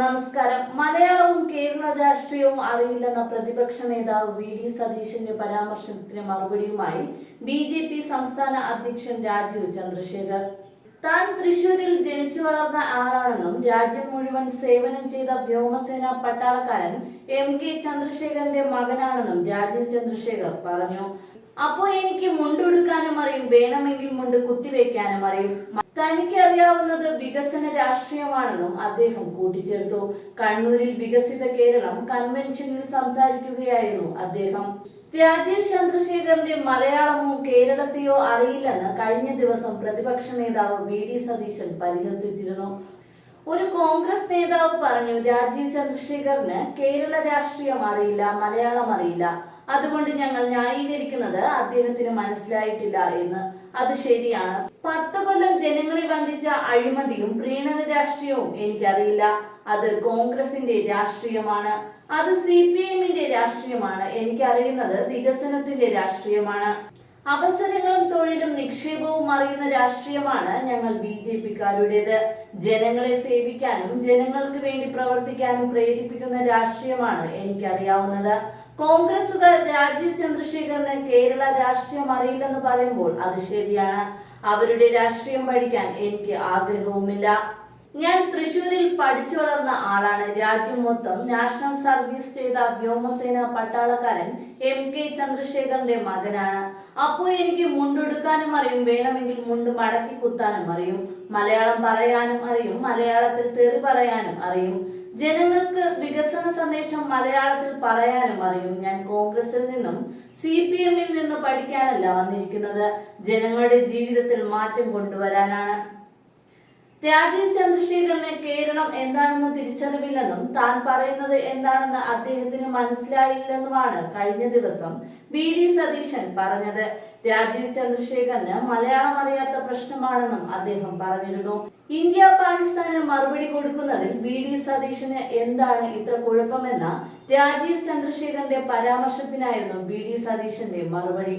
നമസ്കാരം. മലയാളവും കേരള രാഷ്ട്രീയവും അറിയില്ലെന്ന പ്രതിപക്ഷ നേതാവ് വി ഡി സതീശന്റെ പരാമർശത്തിന് മറുപടിയുമായി ബി ജെ പി സംസ്ഥാന അധ്യക്ഷൻ രാജീവ് ചന്ദ്രശേഖർ. താൻ തൃശൂരിൽ ജനിച്ചു വളർന്ന ആളാണെന്നും രാജ്യം മുഴുവൻ സേവനം ചെയ്ത വ്യോമസേന പട്ടാളക്കാരൻ എം കെ ചന്ദ്രശേഖരന്റെ മകനാണെന്നും രാജീവ് ചന്ദ്രശേഖർ പറഞ്ഞു. അപ്പോ എനിക്ക് മുണ്ടുടുക്കാനും അറിയും മുണ്ട് കുത്തിവെക്കാനും അറിയും. തനിക്ക് അറിയാവുന്നത് വികസന രാഷ്ട്രീയമാണെന്നും അദ്ദേഹം കൂട്ടിച്ചേർത്തു. കണ്ണൂരിൽ വികസിത കേരളം കൺവെൻഷനിൽ സംസാരിക്കുകയായിരുന്നു അദ്ദേഹം. രാജേഷ് ചന്ദ്രശേഖറിന്റെ മലയാളമോ കേരളത്തെയോ അറിയില്ലെന്ന് കഴിഞ്ഞ ദിവസം പ്രതിപക്ഷ നേതാവ് വി ഡി സതീശൻ പരിഹസിച്ചിരുന്നു. ഒരു കോൺഗ്രസ് നേതാവ് പറഞ്ഞു രാജീവ് ചന്ദ്രശേഖറിന് കേരള രാഷ്ട്രീയം അറിയില്ല മലയാളം അറിയില്ല. അതുകൊണ്ട് ഞങ്ങൾ ന്യായീകരിക്കുന്നത് അദ്ദേഹത്തിന് മനസ്സിലായിട്ടില്ല എന്ന്. അത് ശരിയാണ്. പത്ത് കൊല്ലം ജനങ്ങളെ വഞ്ചിച്ച അഴിമതിയും പ്രീണന രാഷ്ട്രീയവും എനിക്കറിയില്ല. അത് കോൺഗ്രസിന്റെ രാഷ്ട്രീയമാണ്. അത് സി പി എമ്മിന്റെ രാഷ്ട്രീയമാണ്. എനിക്കറിയുന്നത് വികസനത്തിന്റെ രാഷ്ട്രീയമാണ്. അവസരങ്ങളും തൊഴിലും നിക്ഷേപവും അറിയുന്ന രാഷ്ട്രീയമാണ് ഞങ്ങൾ ബി ജെ പിക്കാരുടേത്. ജനങ്ങളെ സേവിക്കാനും ജനങ്ങൾക്ക് വേണ്ടി പ്രവർത്തിക്കാനും പ്രേരിപ്പിക്കുന്ന രാഷ്ട്രീയമാണ് എനിക്കറിയാവുന്നത്. കോൺഗ്രസുകാർ രാജീവ് ചന്ദ്രശേഖറിന് കേരള രാഷ്ട്രീയം അറിയില്ലെന്ന് പറയുമ്പോൾ അത് ശരിയാണ്. അവരുടെ രാഷ്ട്രീയം പഠിക്കാൻ എനിക്ക് ആഗ്രഹവുമില്ല. ഞാൻ തൃശൂരിൽ പഠിച്ചു വളർന്ന ആളാണ്. രാജ്യം മൊത്തം നാഷണൽ സർവീസ് ചെയ്ത വ്യോമസേന പട്ടാളക്കാരൻ എം കെ ചന്ദ്രശേഖറിന്റെ മകനാണ്. അപ്പോ എനിക്ക് മുണ്ടെടുക്കാനും അറിയും വേണമെങ്കിൽ മുണ്ട് മടക്കി കുത്താനും അറിയും മലയാളം പറയാനും അറിയും മലയാളത്തിൽ തെറി പറയാനും അറിയും. ജനങ്ങൾക്ക് വികസന സന്ദേശം മലയാളത്തിൽ പറയാനും അറിയും. ഞാൻ കോൺഗ്രസിൽ നിന്നും സി പി എമ്മിൽ നിന്ന് പഠിക്കാനല്ല വന്നിരിക്കുന്നത്. ജനങ്ങളുടെ ജീവിതത്തിൽ മാറ്റം കൊണ്ടുവരാനാണ്. രാജീവ് ചന്ദ്രശേഖരന് കേരളം എന്താണെന്ന് തിരിച്ചറിവില്ലെന്നും താൻ പറയുന്നത് എന്താണെന്ന് അദ്ദേഹത്തിന് മനസ്സിലായില്ലെന്നുമാണ് കഴിഞ്ഞ ദിവസം വി ഡി സതീശൻ പറഞ്ഞത്. രാജീവ് ചന്ദ്രശേഖരന് മലയാളം അറിയാത്ത പ്രശ്നമാണെന്നും അദ്ദേഹം പറഞ്ഞിരുന്നു. ഇന്ത്യ പാകിസ്ഥാന് മറുപടി കൊടുക്കുന്നതിൽ വി ഡി സതീശന് എന്താണ് ഇത്ര കുഴപ്പമെന്ന രാജീവ് ചന്ദ്രശേഖരന്റെ പരാമർശത്തിനായിരുന്നു വി ഡി സതീശന്റെ മറുപടി.